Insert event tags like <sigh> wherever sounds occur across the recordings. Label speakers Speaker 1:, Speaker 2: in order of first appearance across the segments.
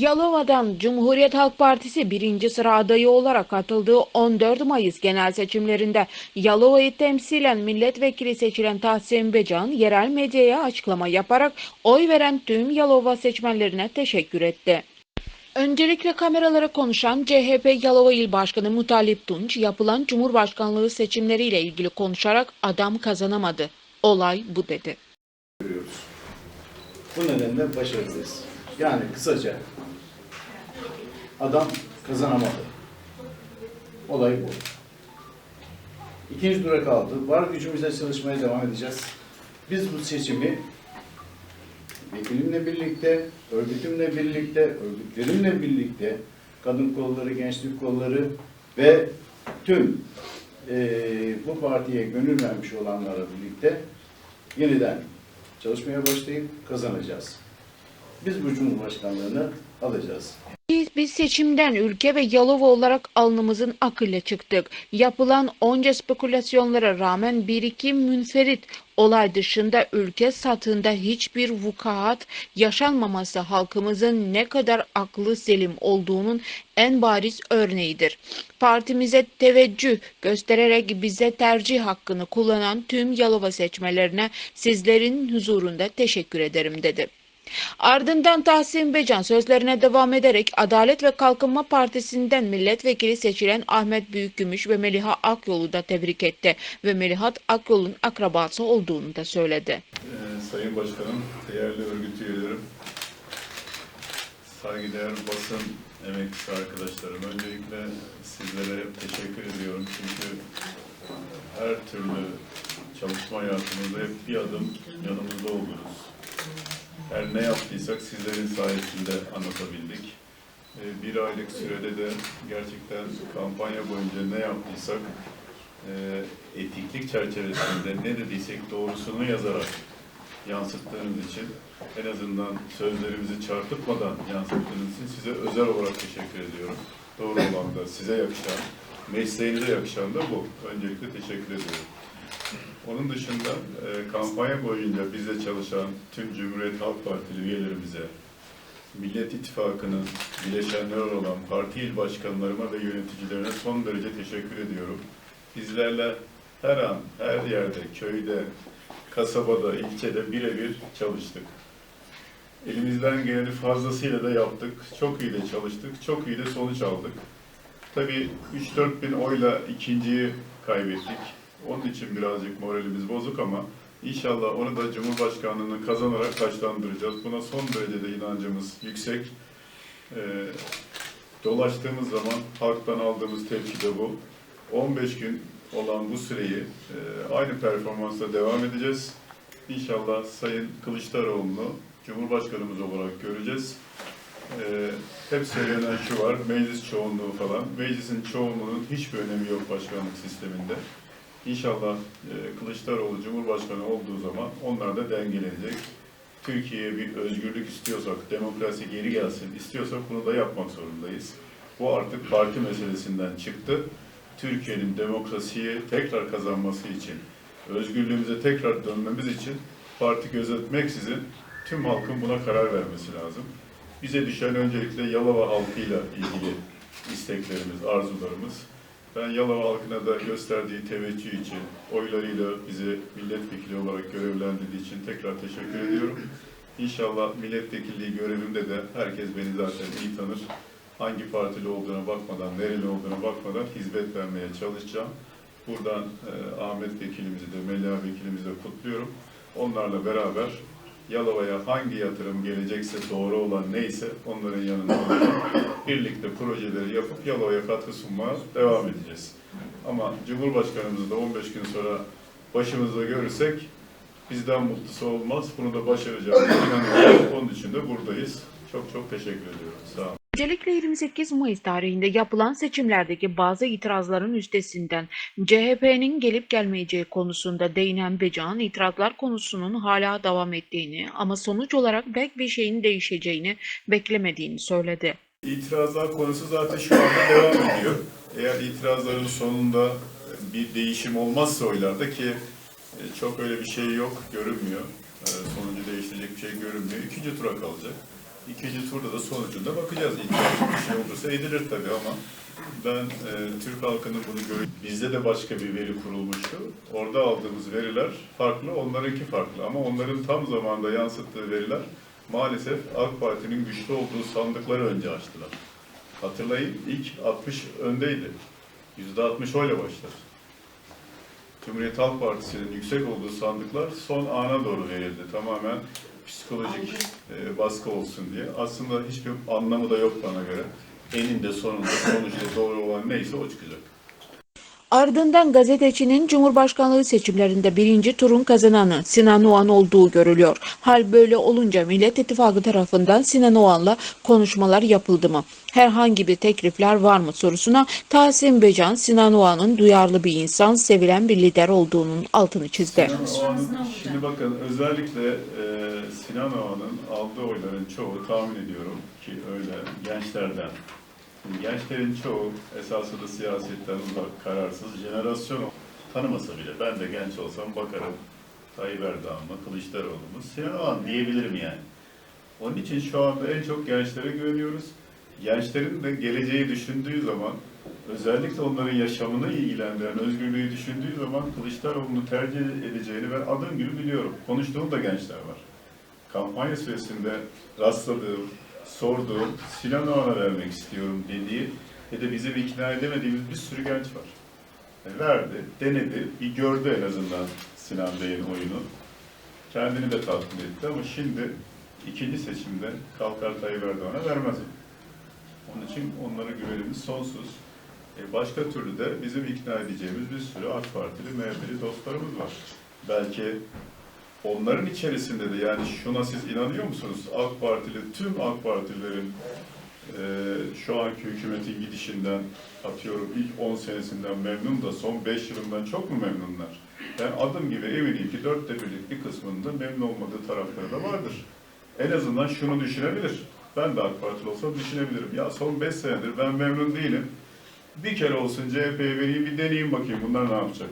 Speaker 1: Yalova'dan Cumhuriyet Halk Partisi birinci sıra adayı olarak katıldığı 14 Mayıs genel seçimlerinde Yalova'yı temsilen milletvekili seçilen Tahsin Becan yerel medyaya açıklama yaparak oy veren tüm Yalova seçmenlerine teşekkür etti. Öncelikle kameralara konuşan CHP Yalova İl Başkanı Mutalip Tunç yapılan Cumhurbaşkanlığı seçimleriyle ilgili konuşarak adam kazanamadı. Olay bu dedi.
Speaker 2: görüyoruz. Bu nedenle başarılıyız. Yani kısaca adam kazanamadı. Olay bu. İkinci tura kaldı. Var gücümüzle çalışmaya devam edeceğiz. Biz bu seçimi vekilimle birlikte, örgütümle birlikte, örgütlerimle birlikte, kadın kolları, gençlik kolları ve tüm eee, bu partiye gönül vermiş olanlarla birlikte yeniden çalışmaya başlayıp kazanacağız. Biz bu Cumhurbaşkanlığını alacağız.
Speaker 1: Biz, biz seçimden ülke ve Yalova olarak alnımızın akıyla çıktık. Yapılan onca spekülasyonlara rağmen bir iki münferit olay dışında ülke satında hiçbir vukuat yaşanmaması halkımızın ne kadar aklı selim olduğunun en bariz örneğidir. Partimize teveccüh göstererek bize tercih hakkını kullanan tüm Yalova seçmenlerine sizlerin huzurunda teşekkür ederim dedi. Ardından Tahsin Becan sözlerine devam ederek Adalet ve Kalkınma Partisi'nden milletvekili seçilen Ahmet Büyükgümüş ve Meliha Akyol'u da tebrik etti ve Melihat Akyol'un akrabası olduğunu da söyledi.
Speaker 3: Ee, Sayın Başkanım, değerli örgüt üyelerim, saygıdeğer basın emekçisi arkadaşlarım, öncelikle sizlere teşekkür ediyorum çünkü her türlü çalışma hayatımızda hep bir adım yanımızda oldunuz. Her ne yaptıysak sizlerin sayesinde anlatabildik. Ee, Bir aylık sürede de gerçekten kampanya boyunca ne yaptıysak e, etiklik çerçevesinde ne dediysek doğrusunu yazarak yansıttığınız için en azından sözlerimizi çarpıtmadan yansıttığınız için size özel olarak teşekkür ediyorum. Doğru olan da size yakışan, mesleğinize yakışan da bu. Öncelikle teşekkür ediyorum. Onun dışında e, kampanya boyunca bizle çalışan tüm Cumhuriyet Halk Partili üyelerimize, Millet İttifakı'nın bileşenleri olan parti il başkanlarıma ve yöneticilerine son derece teşekkür ediyorum. Bizlerle her an, her yerde, köyde, kasabada, ilçede birebir çalıştık. Elimizden geleni fazlasıyla da yaptık. Çok iyi de çalıştık. Çok iyi de sonuç aldık. Tabii 3-4 bin oyla ikinciyi kaybettik. Onun için birazcık moralimiz bozuk ama inşallah onu da Cumhurbaşkanlığını kazanarak taşlandıracağız. Buna son derecede inancımız yüksek. Ee, dolaştığımız zaman halktan aldığımız tepki de bu. 15 gün olan bu süreyi e, aynı performansla devam edeceğiz. İnşallah Sayın Kılıçdaroğlu'nu Cumhurbaşkanımız olarak göreceğiz. E, hep söylenen şu var, meclis çoğunluğu falan. Meclisin çoğunluğunun hiçbir önemi yok başkanlık sisteminde. İnşallah e, Kılıçdaroğlu Cumhurbaşkanı olduğu zaman onlar da dengelenecek. Türkiye'ye bir özgürlük istiyorsak, demokrasi geri gelsin istiyorsak bunu da yapmak zorundayız. Bu artık parti meselesinden çıktı. Türkiye'nin demokrasiyi tekrar kazanması için, özgürlüğümüze tekrar dönmemiz için parti gözetmeksizin tüm halkın buna karar vermesi lazım. Bize düşen öncelikle Yalova halkıyla ilgili isteklerimiz, arzularımız. Ben Yalova halkına da gösterdiği teveccüh için, oylarıyla bizi milletvekili olarak görevlendirdiği için tekrar teşekkür ediyorum. İnşallah milletvekilliği görevimde de herkes beni zaten iyi tanır. Hangi partili olduğuna bakmadan, nereli olduğuna bakmadan hizmet vermeye çalışacağım. Buradan e, Ahmet Vekilimizi de, Melia Vekilimizi de kutluyorum. Onlarla beraber Yalova'ya hangi yatırım gelecekse, doğru olan neyse onların yanında birlikte projeleri yapıp Yalova'ya katkı sunmaya devam edeceğiz. Ama Cumhurbaşkanımızı da 15 gün sonra başımızda görürsek bizden mutlusu olmaz. Bunu da inanıyorum. Onun için de buradayız. Çok çok teşekkür ediyorum. Sağ olun.
Speaker 1: Öncelikle 28 Mayıs tarihinde yapılan seçimlerdeki bazı itirazların üstesinden CHP'nin gelip gelmeyeceği konusunda değinen Becan, itirazlar konusunun hala devam ettiğini ama sonuç olarak pek bir şeyin değişeceğini beklemediğini söyledi.
Speaker 3: İtirazlar konusu zaten şu anda devam ediyor. Eğer itirazların sonunda bir değişim olmazsa oylarda ki e, çok öyle bir şey yok, görünmüyor. E, Sonucu değiştirecek bir şey görünmüyor. İkinci tura kalacak. İkinci turda da sonucunda bakacağız. İlk bir şey olursa edilir tabii ama ben e, Türk halkının bunu görüyorum. Bizde de başka bir veri kurulmuştu. Orada aldığımız veriler farklı, onlarınki farklı. Ama onların tam zamanda yansıttığı veriler maalesef AK Parti'nin güçlü olduğu sandıkları önce açtılar. Hatırlayın ilk 60 öndeydi. %60 oyla başladı. Cumhuriyet Halk Partisi'nin yüksek olduğu sandıklar son ana doğru verildi. Tamamen psikolojik e, baskı olsun diye. Aslında hiçbir anlamı da yok bana göre. Eninde sonunda sonuçta doğru olan neyse o çıkacak.
Speaker 1: Ardından gazetecinin Cumhurbaşkanlığı seçimlerinde birinci turun kazananı Sinan Oğan olduğu görülüyor. Hal böyle olunca Millet İttifakı tarafından Sinan Oğan'la konuşmalar yapıldı mı? Herhangi bir teklifler var mı sorusuna Tahsin Becan, Sinan Oğan'ın duyarlı bir insan, sevilen bir lider olduğunun altını çizdi.
Speaker 3: Sinan Oğan'ın, şimdi bakın özellikle e, Sinan Oğan'ın aldığı oyların çoğu tahmin ediyorum ki öyle gençlerden. Gençlerin çoğu esasında siyasetten uzak, kararsız, jenerasyon tanımasa bile ben de genç olsam bakarım Tayyip Erdoğan mı, Kılıçdaroğlu mu, Sinan Oğan diyebilirim yani. Onun için şu anda en çok gençlere güveniyoruz. Gençlerin de geleceği düşündüğü zaman, özellikle onların yaşamını ilgilendiren özgürlüğü düşündüğü zaman Kılıçdaroğlu'nu tercih edeceğini ben adım gibi biliyorum. Konuştuğum da gençler var. Kampanya süresinde rastladığım, sorduğum, Sinan Oğan'a vermek istiyorum dediği ve de bizim ikna edemediğimiz bir sürü genç var. E, verdi, denedi, bir gördü en azından Sinan Bey'in oyunu. Kendini de tatmin etti ama şimdi ikinci seçimde kalkar Tayyip Erdoğan'a vermez. Onun için onlara güvenimiz sonsuz. E, başka türlü de bizim ikna edeceğimiz bir sürü AK Partili, MHP'li dostlarımız var. Belki onların içerisinde de yani şuna siz inanıyor musunuz? AK Partili, tüm AK Partililerin e, şu anki hükümetin gidişinden atıyorum ilk 10 senesinden memnun da son 5 yılından çok mu memnunlar? Ben adım gibi eminim ki dörtte birlik bir kısmında memnun olmadığı tarafları da vardır. En azından şunu düşünebilir. Ben de AK Partili olsam düşünebilirim. Ya son 5 senedir ben memnun değilim. Bir kere olsun CHP'ye vereyim bir deneyeyim bakayım bunlar ne yapacak.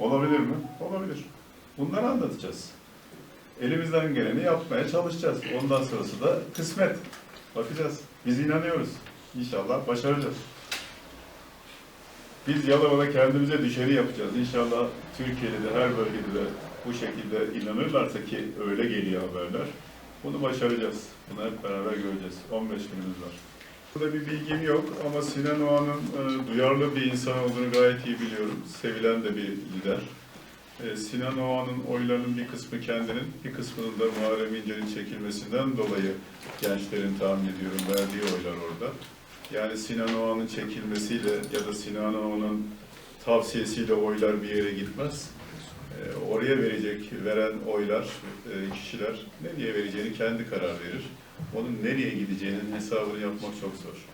Speaker 3: Olabilir mi? Olabilir. Bunları anlatacağız. Elimizden geleni yapmaya çalışacağız. Ondan sonrası da kısmet. Bakacağız. Biz inanıyoruz. İnşallah başaracağız. Biz Yalova'da kendimize düşeni yapacağız. İnşallah Türkiye'de de her bölgede de bu şekilde inanırlarsa ki öyle geliyor haberler. Bunu başaracağız. Bunu hep beraber göreceğiz. 15 günümüz var. Burada bir bilgim yok ama Sinan Oğan'ın e, duyarlı bir insan olduğunu gayet iyi biliyorum. Sevilen de bir lider. E, Sinan Oğan'ın oylarının bir kısmı kendinin, bir kısmının da Muharrem İnce'nin çekilmesinden dolayı gençlerin tahmin ediyorum verdiği oylar orada. Yani Sinan Oğan'ın çekilmesiyle ya da Sinan Oğan'ın tavsiyesiyle oylar bir yere gitmez. E, oraya verecek, veren oylar, e, kişiler nereye vereceğini kendi karar verir. Onun nereye gideceğinin hesabını yapmak çok zor.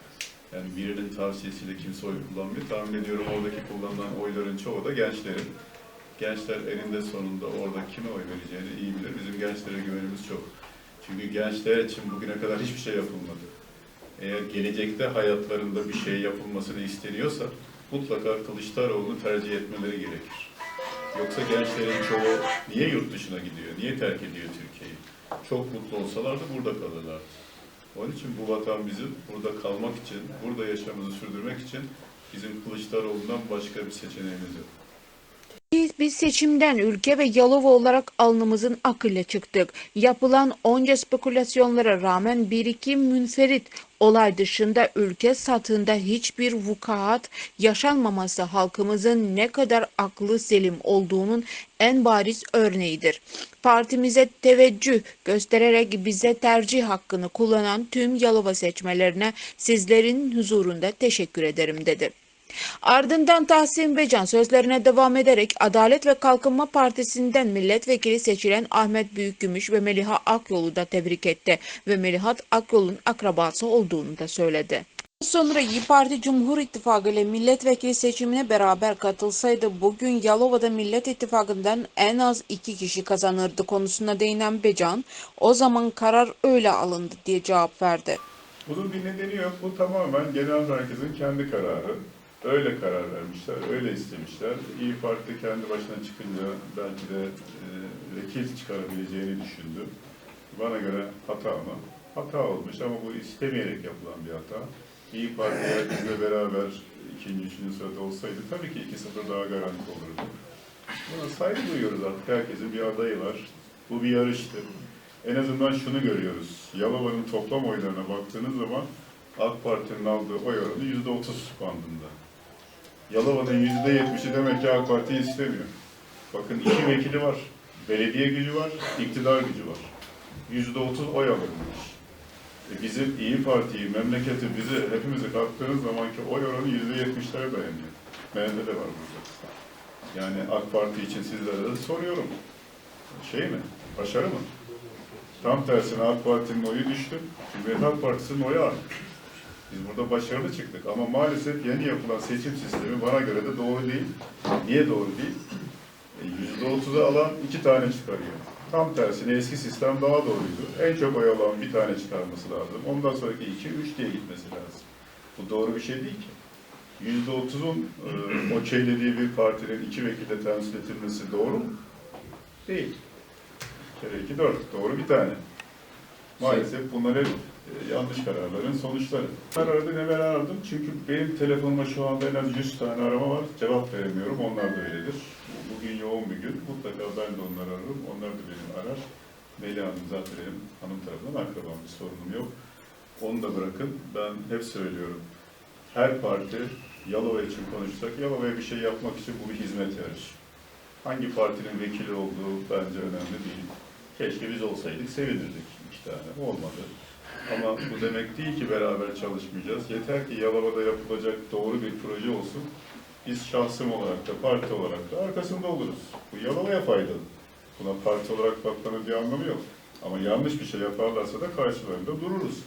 Speaker 3: Yani birinin tavsiyesiyle kimse oy kullanmıyor. Tahmin ediyorum oradaki kullanılan oyların çoğu da gençlerin. Gençler eninde sonunda orada kime oy vereceğini iyi bilir. Bizim gençlere güvenimiz çok. Çünkü gençler için bugüne kadar hiçbir şey yapılmadı. Eğer gelecekte hayatlarında bir şey yapılmasını isteniyorsa mutlaka Kılıçdaroğlu'nu tercih etmeleri gerekir. Yoksa gençlerin çoğu niye yurt dışına gidiyor, niye terk ediyor Türkiye'yi? Çok mutlu olsalardı burada kalırlardı. Onun için bu vatan bizim, burada kalmak için, burada yaşamımızı sürdürmek için bizim Kılıçdaroğlu'ndan başka bir seçeneğimiz yok.
Speaker 1: Biz, biz seçimden ülke ve Yalova olarak alnımızın akıyla çıktık. Yapılan onca spekülasyonlara rağmen bir iki münferit olay dışında ülke satında hiçbir vukuat yaşanmaması halkımızın ne kadar aklı selim olduğunun en bariz örneğidir. Partimize teveccüh göstererek bize tercih hakkını kullanan tüm Yalova seçmelerine sizlerin huzurunda teşekkür ederim dedi. Ardından Tahsin Becan sözlerine devam ederek Adalet ve Kalkınma Partisi'nden milletvekili seçilen Ahmet Büyükgümüş ve Meliha Akyol'u da tebrik etti ve Melihat Akyol'un akrabası olduğunu da söyledi. Sonra İyi Parti Cumhur İttifakı ile milletvekili seçimine beraber katılsaydı bugün Yalova'da Millet İttifakı'ndan en az iki kişi kazanırdı konusuna değinen Becan, o zaman karar öyle alındı diye cevap verdi.
Speaker 3: Bunun bir nedeni yok. Bu tamamen genel merkezin kendi kararı. Öyle karar vermişler, öyle istemişler. İyi Parti kendi başına çıkınca belki de e, vekil çıkarabileceğini düşündü. Bana göre hata ama hata olmuş ama bu istemeyerek yapılan bir hata. İyi Parti bizle beraber ikinci, üçüncü sırada olsaydı tabii ki 2-0 daha garanti olurdu. Buna saygı duyuyoruz artık. Herkesin bir adayı var. Bu bir yarıştı. En azından şunu görüyoruz. Yalova'nın toplam oylarına baktığınız zaman AK Parti'nin aldığı oy oranı yüzde otuz bandında. Yalova'nın yüzde yetmişi demek ki AK Parti istemiyor. Bakın iki vekili var. Belediye gücü var, iktidar gücü var. Yüzde otuz oy alınmış. E bizim İyi Parti'yi, memleketi, bizi, hepimizi kattığınız zamanki oy oranı yüzde yetmişlere dayanıyor. Bende de var burada. Yani AK Parti için sizlere de soruyorum. Şey mi? Başarı mı? Tam tersine AK Parti'nin oyu düştü. Cumhuriyet Halk Partisi'nin oyu arttı. Biz burada başarılı çıktık ama maalesef yeni yapılan seçim sistemi bana göre de doğru değil. Niye doğru değil? E, Yüzde otuzu alan iki tane çıkarıyor. Tam tersine eski sistem daha doğruydu. En çok oy alan bir tane çıkarması lazım. Ondan sonraki iki, üç diye gitmesi lazım. Bu doğru bir şey değil ki. Yüzde otuzun e, okeylediği bir partinin iki vekilde temsil edilmesi doğru mu? Değil. Kere iki dört. Doğru bir tane. Maalesef bunlar hep yanlış kararların sonuçları. Ben aradım hemen aradım çünkü benim telefonuma şu anda en az 100 tane arama var. Cevap veremiyorum. Onlar da öyledir. Bugün yoğun bir gün. Mutlaka ben de onları ararım. Onlar da beni arar. Melih Hanım zaten benim hanım tarafından akrabam. Bir sorunum yok. Onu da bırakın. Ben hep söylüyorum. Her parti Yalova için konuşsak, Yalova'ya bir şey yapmak için bu bir hizmet yarışı. Hangi partinin vekili olduğu bence önemli değil. Keşke biz olsaydık sevinirdik iki tane. Olmadı. Ama bu demek değil ki beraber çalışmayacağız. Yeter ki Yalova'da yapılacak doğru bir proje olsun. Biz şahsım olarak da parti olarak da arkasında oluruz. Bu Yalova'ya faydalı. Buna parti olarak bakmanın bir anlamı yok. Ama yanlış bir şey yaparlarsa da karşılarında dururuz.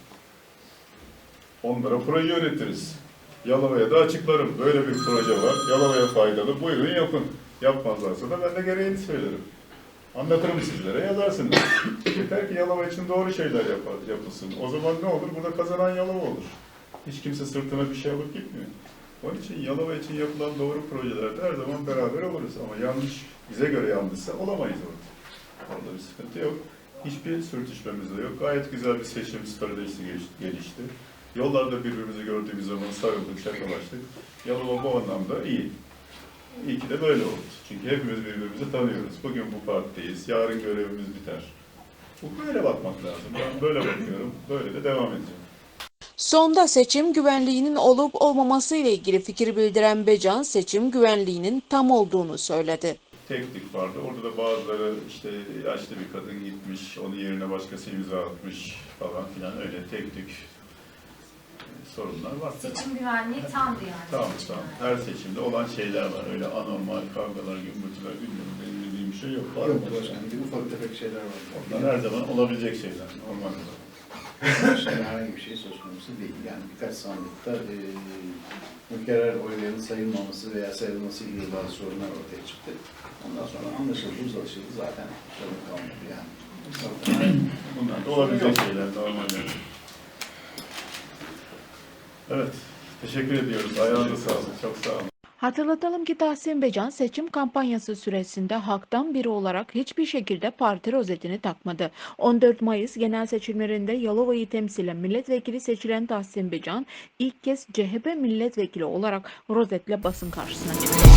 Speaker 3: Onlara proje öğretiriz. Yalova'ya da açıklarım. Böyle bir proje var. Yalova'ya faydalı. Buyurun yapın. Yapmazlarsa da ben de gereğini söylerim. Anlatırım sizlere, yazarsınız. <coughs> Yeter ki Yalova için doğru şeyler yapar, yapılsın. O zaman ne olur? Burada kazanan Yalova olur. Hiç kimse sırtına bir şey alıp gitmiyor. Onun için Yalova için yapılan doğru projelerde her zaman beraber oluruz. Ama yanlış, bize göre yanlışsa olamayız orada. Orada bir sıkıntı yok. Hiçbir sürtüşmemiz de yok. Gayet güzel bir seçim stratejisi gelişti. Yollarda birbirimizi gördüğümüz zaman sarıldık, şakalaştık. Yalova bu anlamda iyi. İyi ki de böyle oldu. Çünkü hepimiz birbirimizi tanıyoruz. Bugün bu partideyiz, yarın görevimiz biter. Bu böyle bakmak lazım. Ben böyle bakıyorum, böyle de devam edeceğim.
Speaker 1: Sonda seçim güvenliğinin olup olmaması ile ilgili fikir bildiren Becan, seçim güvenliğinin tam olduğunu söyledi.
Speaker 3: Teknik vardı. Orada da bazıları işte yaşlı bir kadın gitmiş, onun yerine başkası imza atmış falan filan öyle tek tük sorunlar var.
Speaker 4: Seçim güvenliği tamdı yani.
Speaker 3: Tamam
Speaker 4: seçim
Speaker 3: tamam. Her seçimde olan şeyler var. Öyle anormal kavgalar, gümbürtüler, benim bildiğim bir şey yok. Var?
Speaker 2: Yok başkanım, bir ufak tefek şeyler var.
Speaker 3: Onlar her zaman olabilecek şeyler. Normal olarak.
Speaker 2: Şimdi herhangi bir şey söz konusu değil. Yani birkaç sandıkta e, mükerrer oyların sayılmaması veya sayılması gibi bazı sorunlar ortaya çıktı. Ondan sonra anlaşıldı, uzlaşıldı zaten sorun kalmadı yani.
Speaker 3: Bunlar da olabilecek şeyler normal. Evet. Teşekkür ediyoruz. Ayağınıza sağlık. Çok sağ olun.
Speaker 1: Hatırlatalım ki Tahsin Becan seçim kampanyası süresinde halktan biri olarak hiçbir şekilde parti rozetini takmadı. 14 Mayıs genel seçimlerinde Yalova'yı temsilen milletvekili seçilen Tahsin Becan ilk kez CHP milletvekili olarak rozetle basın karşısına çıktı.